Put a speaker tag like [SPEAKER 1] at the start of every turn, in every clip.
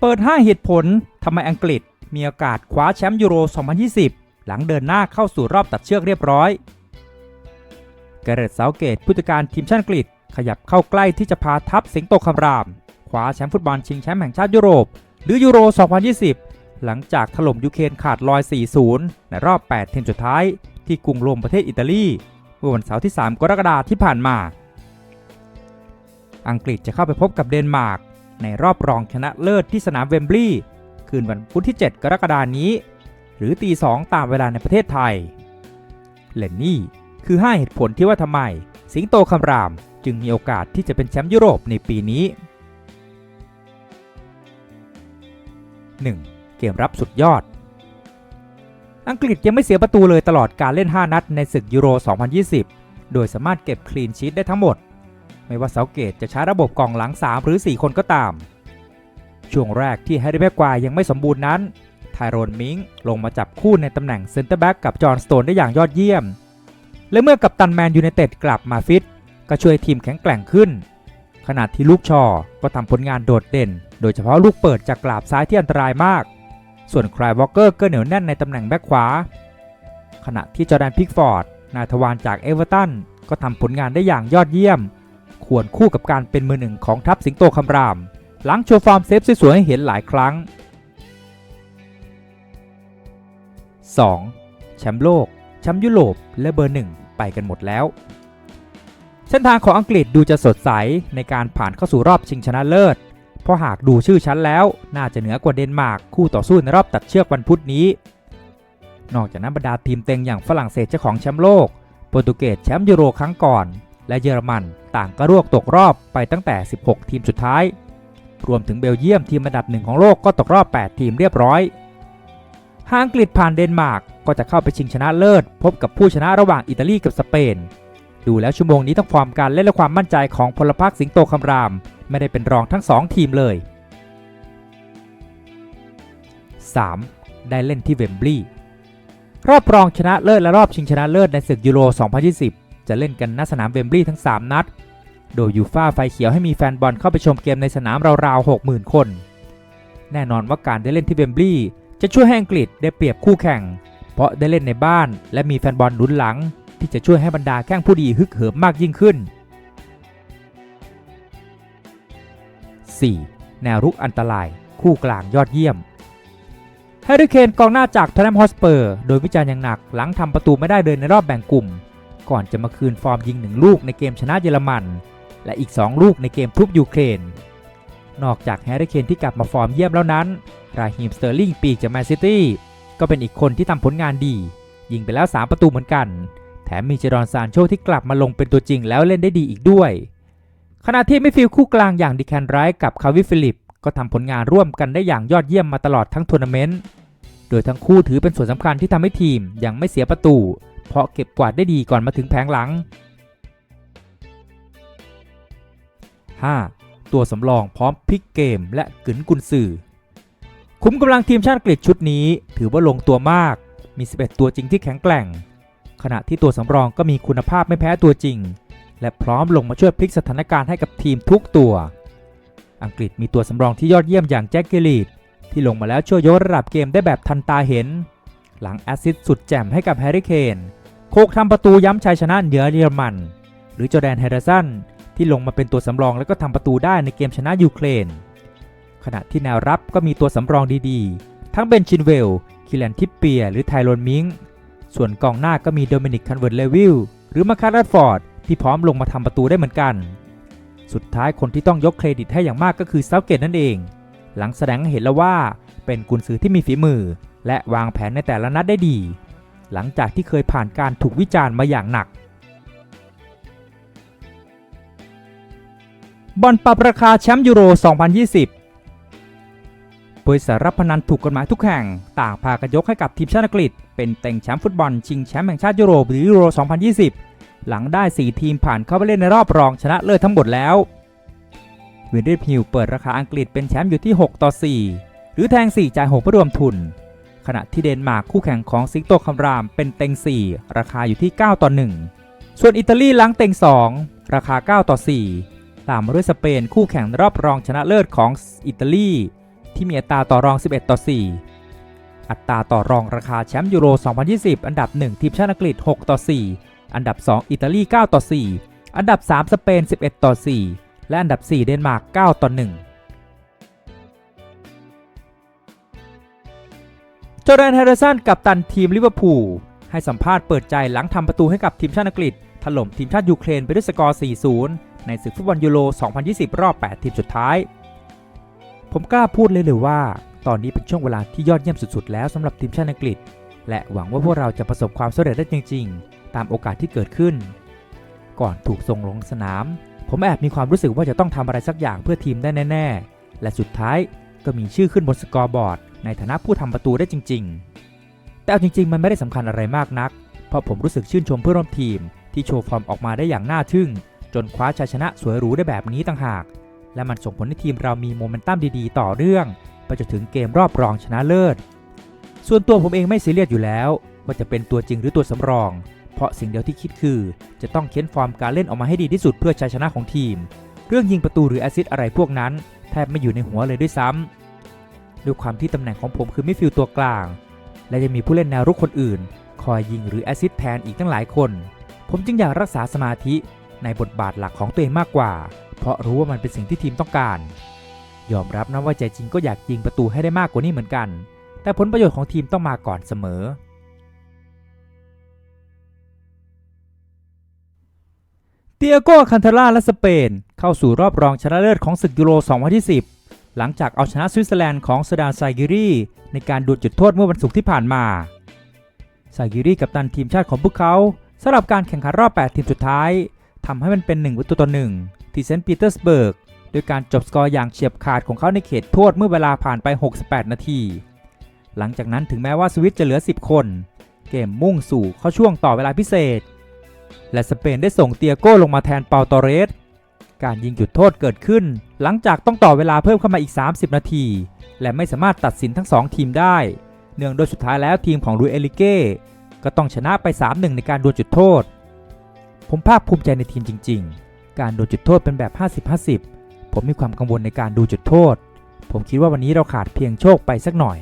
[SPEAKER 1] เปิด 5 เหตุผลทำไมอังกฤษมีโอกาสคว้าแชมป์ยูโร 2020 หลังเดินหน้าเข้าสู่รอบตัดเชือกเรียบร้อยเกเรตเซาเกตผู้จัดการทีมชาติอังกฤษ ขยับเข้าใกล้ที่จะพาทัพสิงโตคำรามคว้าแชมป์ฟุตบอลชิงแชมป์แห่งชาติยุโรป หรือยูโร 2020 หลังจากถล่มยูเครนขาดลอย 4-0 ในรอบ 8 ทีมสุดท้าย ที่กรุงโรมประเทศอิตาลีเมื่อวันเสาร์ที่ 3 กรกฎาคมที่ผ่านมา อังกฤษจะเข้าไปพบกับเดนมาร์ก ในรอบรองชนะเลิศที่สนามเวมบลีย์คืนวันพุธที่ 7 กรกฎานี้ หรือตี2ตามเวลาในประเทศไทย และนี่คือ 5 เหตุผลที่ว่าทำไม สิงโตคำรามจึงมีโอกาสที่จะเป็นแชมป์ยุโรปในปีนี้ 1. เกมรับสุดยอด อังกฤษยังไม่เสียประตูเลยตลอดการเล่น 5 นัดในศึกยูโร 2020 โดยสามารถเก็บคลีนชีตได้ทั้งหมด ไม่ว่าเซาเกตจะใช้ระบบกองหลัง 3 หรือ 4 คนก็ตาม ช่วงแรกที่แฮร์รี่แม็กควายยังไม่สมบูรณ์นั้น ไทโรนมิงลงมาจับคู่ในตำแหน่งเซนเตอร์แบ็กกับจอห์นสโตนได้อย่างยอดเยี่ยม และเมื่อกัปตันแมนยูไนเต็ดกลับมาฟิต ก็ช่วยทีมแข็งแกร่งขึ้น ขณะที่ลูกชอก็ทำผลงานโดดเด่น โดยเฉพาะลูกเปิดจากกราบซ้ายที่อันตรายมาก ส่วนคลายวอลเกอร์ก็เหนียวแน่นในตำแหน่งแบ็กขวา ขณะที่จอแดนพิกฟอร์ดนาทวานจากเอเวอร์ตันก็ทำผลงานได้อย่างยอดเยี่ยม ควรคู่กับการเป็นมือหนึ่งของทัพสิงโตคำราม หลังโชว์ฟอร์มเซฟสวยๆให้เห็นหลายครั้ง 2. แชมป์โลก แชมป์ยุโรป และเบอร์หนึ่งไปกันหมดแล้ว เส้นทางของอังกฤษดูจะสดใสในการผ่านเข้าสู่รอบชิงชนะเลิศ เพราะหากดูชื่อชั้นแล้ว น่าจะเหนือกว่าเดนมาร์กคู่ต่อสู้ในรอบตัดเชือกวันพุธนี้ นอกจากนั้นบรรดาทีมเต็งอย่างฝรั่งเศสเจ้าของแชมป์โลก โปรตุเกสแชมป์ยูโรครั้งก่อน และเยอรมันต่างก็รวกตกรอบไปตั้งแต่ 16 ทีมสุดท้าย รวมถึงเบลเยียมทีมอันดับหนึ่งของโลกก็ตกรอบ 8 ทีมเรียบร้อยหากอังกฤษผ่านเดนมาร์กก็จะเข้าไปชิงชนะเลิศ พบกับผู้ชนะระหว่างอิตาลีกับสเปน ดูแล้วชั่วโมงนี้ต้องฟอร์มการเล่นและความมั่นใจของพลพรรคสิงโตคำราม ไม่ได้เป็นรองทั้ง 2 ทีมเลย 3. ได้เล่นที่เวมบลีย์รอบรองชนะเลิศและรอบชิงชนะเลิศในศึกยูโร 2020 จะเล่นกันณสนามเวมบลีย์ทั้ง 3 นัด โดยยูฟ่าไฟเขียวให้มีแฟนบอลเข้าไปชมเกมในสนามราวๆ60,000 คน แน่นอนว่าการได้เล่นที่เวมบลีย์จะช่วยให้อังกฤษได้เปรียบคู่แข่ง เพราะได้เล่นในบ้านและมีแฟนบอลหนุนหลัง ที่จะช่วยให้บรรดาแข้งผู้ดีฮึกเหิมมากยิ่งขึ้น 4. แนวรุกอันตราย คู่กลางยอดเยี่ยมแฮร์รี่เคนกองหน้าจากท o นแนมฮอสเปอร์ โดยวิจารณ์อย่างหนักหลังทำประตูไม่ได้เดินในรอบแบ่งกลุ่ม ก่อนจะมาคืนฟอร์มยิงหนึ่งลูกในเกมชนะเยอรมัน และอีก 2 ลูกในเกมทุบยูเครน นอกจากแฮร์รี่เคนที่กลับมาฟอร์มเยี่ยมแล้วนั้น ราฮิมสเตอร์ลิงปีกจากแมนซิตี้ก็เป็นอีกคนที่ทำผลงานดี ยิงไปแล้ว 3 ประตูเหมือนกัน แถมมีเจดอนซานโชที่กลับมาลงเป็นตัวจริงแล้วเล่นได้ดีอีกด้วยขณะที่มิฟิลคู่กลางอย่างดิแคนไรท์กับคาวิฟิลิป ก็ทำผลงานร่วมกันได้อย่างยอดเยี่ยมมาตลอดทั้งทัวร์นาเมนต์ โดยทั้งคู่ถือเป็นส่วนสำคัญที่ทำให้ทีมยังไม่เสียประตู เพราะเก็บกวาดได้ดีก่อนมาถึงแผงหลัง 5. ตัวสำรองพร้อมพลิกเกมและกึนกุนสื่อ คุ้มกำลังทีมชาติอังกฤษชุดนี้ ถือว่าลงตัวมาก มี 11 ตัวจริงที่แข็งแกร่ง ขณะที่ตัวสำรองก็มีคุณภาพไม่แพ้ตัวจริง และพร้อมลงมาช่วยพลิกสถานการณ์ให้กับทีมทุกตัว อังกฤษมีตัวสำรองที่ยอดเยี่ยมอย่างแจ็คเกลีดที่ลงมาแล้วช่วยยกระดับเกมได้แบบทันตาเห็น หลังแอสซิสต์สุดแจ่มให้กับแฮร์รี่เคน โคกทำประตูย้ำชัยชนะเหนือเยอรมัน หรือจอแดนแฮร์ริสันที่ลงมาเป็นตัวสำรองแล้วก็ทำประตูได้ในเกมชนะยูเครน ขณะที่แนวรับก็มีตัวสำรองดีๆ ทั้งเบนชินเวล คิแลนทิปเปีย หรือไทโรนมิง ส่วนกองหน้าก็มีโดมินิกคันเวิร์ตเลวิลหรือมาคาร์ดฟอร์ดที่พร้อมลงมาทำประตูได้เหมือนกัน สุดท้ายคนที่ต้องยกเครดิตให้อย่างมากก็คือเซาเกตนั่นเอง หลังแสดงให้เห็นแล้วว่าเป็นกุนซือที่มีฝีมือ และวางแผนในแต่ละนัดได้ดี หลังจากที่เคยผ่านการถูกวิจารณ์มาอย่างหนัก บอลปรับราคาแชมป์ยูโร 2020 บริษัทรับพนันถูกกฎหมายทุกแห่ง ต่างพากันยกให้กับทีมชาติอังกฤษ เป็นเต็งแชมป์ฟุตบอลชิงแชมป์แห่งชาติยุโรปหรือยูโร 2020 หลังได้ 4 ทีมผ่านเข้าไปเล่นในรอบรองชนะเลิศทั้งหมดแล้ววินเดอร์พิวเปิดราคาอังกฤษเป็นแชมป์อยู่ที่ 6 ต่อ 4 หรือแทง 4 จ่าย 6 เพื่อรวมทุน ขณะที่เดนมาร์กคู่แข่งของสิงโตคำรามเป็นเต็ง 4 ราคาอยู่ที่ 9 ต่อ 1 ส่วนอิตาลีล้างเต็ง 2 ราคา 9 ต่อ 4 ตามมาด้วยสเปนคู่แข่งรอบรองชนะเลิศของอิตาลีที่มีอัตราต่อรอง 11 ต่อ 4 อัตราต่อรองราคาแชมป์ยูโร 2020 อันดับ 1 ทีมชาติอังกฤษ 6 ต่อ 4 อันดับ 2 อิตาลี 9 ต่อ 4 อันดับ 3 สเปน 11 ต่อ 4 และอันดับ 4 เดนมาร์ก 9 ต่อ 1 จอร์แดนแฮร์ริสันกับตันทีมลิเวอร์พูลให้สัมภาษณ์เปิดใจหลังทำประตูให้กับทีมชาติอังกฤษ ถล่มทีมชาติยูเครนไปด้วยสกอร์ 4-0 ในศึกฟุตบอลยูโร 2020 รอบ 8 ทีมสุดท้าย ผมกล้าพูดเลยเลยว่า ตอนนี้เป็นช่วงเวลาที่ยอดเยี่ยมสุดๆ แล้วสำหรับทีมชาติอังกฤษ และหวังว่าพวกเราจะประสบความสำเร็จได้จริง ๆ ตามโอกาสที่เกิดขึ้น ก่อนถูกส่งลงสนาม ผมแอบมีความรู้สึกว่าจะต้องทำอะไรสักอย่างเพื่อทีมได้แน่ ๆ และสุดท้ายก็มีชื่อขึ้นบนสกอร์บอร์ด ในฐานะผู้ทำประตูได้จริง ๆ แต่เอาจริง ๆ มันไม่ได้สำคัญอะไรมากนัก เพราะผมรู้สึกชื่นชมเพื่อนร่วมทีม ที่โชว์ฟอร์มออกมาได้อย่างน่าทึ่ง จนคว้าชัยชนะสวยหรูได้แบบนี้ต่างหาก และมันส่งผลให้ทีมเรามีโมเมนตัมดีๆ ต่อเนื่องไปจนถึงเกมรอบรองชนะเลิศ ส่วนตัวผมเองไม่ซีเรียสอยู่แล้ว ว่าจะเป็นตัวจริงหรือตัวสำรอง เพราะสิ่งเดียวที่คิดคือ จะต้องเค้นฟอร์มการเล่นออกมาให้ดีที่สุดเพื่อชัยชนะของทีม เรื่องยิงประตูหรือแอซิสอะไรพวกนั้น แทบไม่อยู่ในหัวเลยด้วยซ้ำ ด้วยความที่ตำแหน่งของผมคือมิดฟิลด์ตัวกลาง และยังมีผู้เล่นแนวรุกคนอื่น คอยยิงหรือแอซิสแทนอีกตั้งหลายคน ผมจึงอยากรักษาสมาธิในบทบาทหลักของตัวเองมากกว่า เพราะรู้ว่ามันเป็นสิ่งที่ทีมต้องการ ยอมรับนะว่าใจจริงก็อยากยิงประตูให้ได้มากกว่านี้เหมือนกัน แต่ผลประโยชน์ของทีมต้องมาก่อนเสมอ เตียโก้คันเทล่าและสเปน เข้าสู่รอบรองชนะเลิศของศึกยูโร 2020 หลังจากเอาชนะสวิตเซอร์แลนด์ของซดานไซกิรีในการดวลจุดโทษเมื่อวันศุกร์ที่ผ่านมาไซกิรีกับตันทีมชาติของพวกเขาสำหรับการแข่งขันรอบ 8 ทีมสุดท้ายทำให้มันเป็น 1 ประตูต่อ1ที่เซนต์ปีเตอร์สเบิร์กโดยการจบสกอร์อย่างเฉียบขาดของเขาในเขตโทษเมื่อเวลาผ่านไป 68 นาที หลังจากนั้นถึงแม้ว่าสวิตจะเหลือ 10 คน เกมมุ่งสู่เข้าช่วงต่อเวลาพิเศษ และสเปนได้ส่งเตียโก้ลงมาแทนเปาตอเรส การยิงจุดโทษเกิดขึ้น หลังจากต้องต่อเวลาเพิ่มเข้ามาอีก 30 นาที และไม่สามารถตัดสินทั้ง 2 ทีมได้ เนื่องโดยสุดท้ายแล้วทีมของลุยเอลิเก้ก็ต้องชนะไป 3-1 ในการดวลจุดโทษ ผมภาคภูมิใจในทีมจริง ๆ การดวลจุดโทษเป็นแบบ 50-50 ผมมีความกังวลในการดูจุดโทษ ผมคิดว่าวันนี้เราขาดเพียงโชคไปสักหน่อย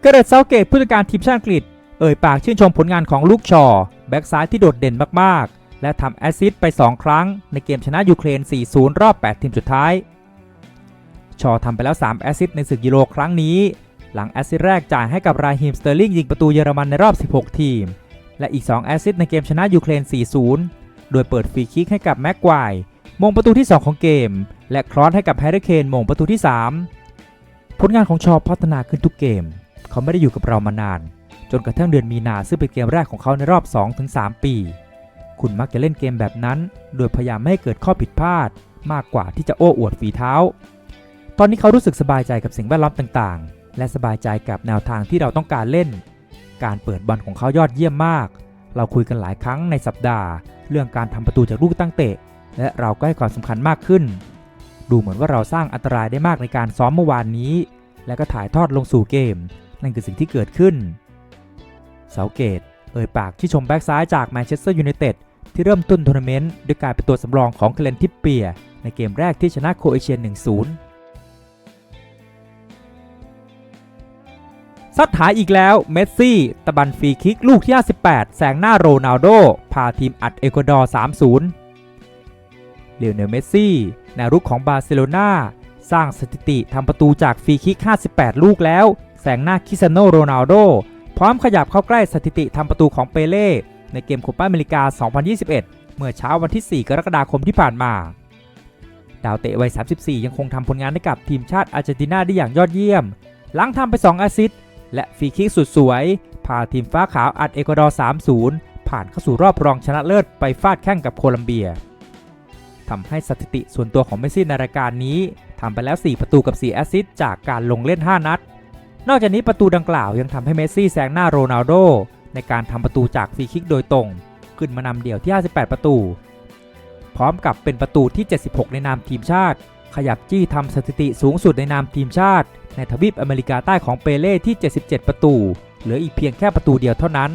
[SPEAKER 1] เกเรตเซาเกตผู้จัดการทีมชาติอังกฤษ เอ่ยปากชื่นชมผลงานของลูกชอ แบ็กซ้ายที่โดดเด่นมากๆ และทำแอสซิสต์ไป 2 ครั้ง ในเกมชนะยูเครน 4-0 รอบ 8 ทีมสุดท้าย ชอทำไปแล้ว 3 แอสซิสต์ในศึกยูโรครั้งนี้ หลังแอสซิสต์แรกจ่ายให้กับราฮิมสเตอร์ลิงยิงประตูเยอรมันในรอบ 16 ทีม และอีก 2 แอสซิสต์ในเกมชนะยูเครน 4-0 โดยเปิดฟรีคิกให้กับแม็กควายมงประตูที่ 2 ของเกม และครอสให้กับแฮร์รี่เคนมงประตูที่ 3 ผลงานของชอพัฒนาขึ้นทุกเกม เขาไม่ได้อยู่กับเรามานาน จนกระทั่งเดือนมีนาซึ่งเป็นเกมแรกของเขาในรอบ 2-3 ปี คุณมักจะเล่นเกมแบบนั้น โดยพยายามไม่ให้เกิดข้อผิดพลาด มากกว่าที่จะโอ้อวดฝีเท้า ตอนนี้เขารู้สึกสบายใจกับสิ่งแวดล้อมต่างๆ และสบายใจกับแนวทางที่เราต้องการเล่น การเปิดบอลของเขายอดเยี่ยมมาก เราคุยกันหลายครั้งในสัปดาห์ เรื่องการทำประตูจากลูกตั้งเตะ และเราก็ให้ความสำคัญมากขึ้น ดูเหมือนว่าเราสร้างอันตรายได้มากในการซ้อมเมื่อวานนี้ และก็ถ่ายทอดลงสู่เกม นั่นคือสิ่งที่เกิดขึ้น เสาเกต เอ่ยปากที่ชมแบ็กซ้ายจากแมนเชสเตอร์ยูไนเต็ดที่เริ่มต้นทัวร์นาเมนต์ด้วยการเป็นตัวสำรองของเคลนทิปเปีย ในเกมแรกที่ชนะโคเอเชีย 1-0 ซัดหายอีกแล้ว เมสซี่ ตะบันฟรีคิกลูกที่ 58แซงหน้าโรนัลโด พาทีมอัดเอกวาดอร์ 3-0 เลโอเนลเมสซี่นวรุกของบาร์เซโลนาสร้างสถิติทำประตูจากฟรีคิก 58 ลูกแล้วแซงหน้าคริสเตียโนโรนัลโด พร้อมขยับเข้าใกล้สถิติทำประตูของเปเล่ในเกมโคปาอเมริกา 2021 เมื่อเช้าวันที่ 4 กรกฎาคมที่ผ่านมา ดาวเตะวัย 34 ยังคงทำผลงานให้กับทีมชาติอาร์เจนตินาได้อย่างยอดเยี่ยม หลังทำไป 2 แอสซิสต์และฟรีคิกสุดสวย พาทีมฟ้าขาวอัดเอกวาดอร์ 3-0 ผ่านเข้าสู่รอบรองชนะเลิศไปฟาดแข่งกับโคลัมเบียทำให้สถิติส่วนตัวของเมสซี่ในรายการนี้ทำไปแล้ว 4 ประตูกับ 4 แอสซิสต์จากการลงเล่น 5 นัด นอกจากนี้ประตูดังกล่าวยังทำให้เมสซี่แซงหน้าโรนัลโดในการทำประตูจากฟรีคิกโดยตรง ขึ้นมานำเดี่ยวที่ 58 ประตู พร้อมกับเป็นประตูที่ 76 ในนามทีมชาติ ขยับจี้ทำสถิติสูงสุดในนามทีมชาติ ในทวีปอเมริกาใต้ของเปเล่ที่ 77 ประตู เหลืออีกเพียงแค่ประตูเดียวเท่านั้น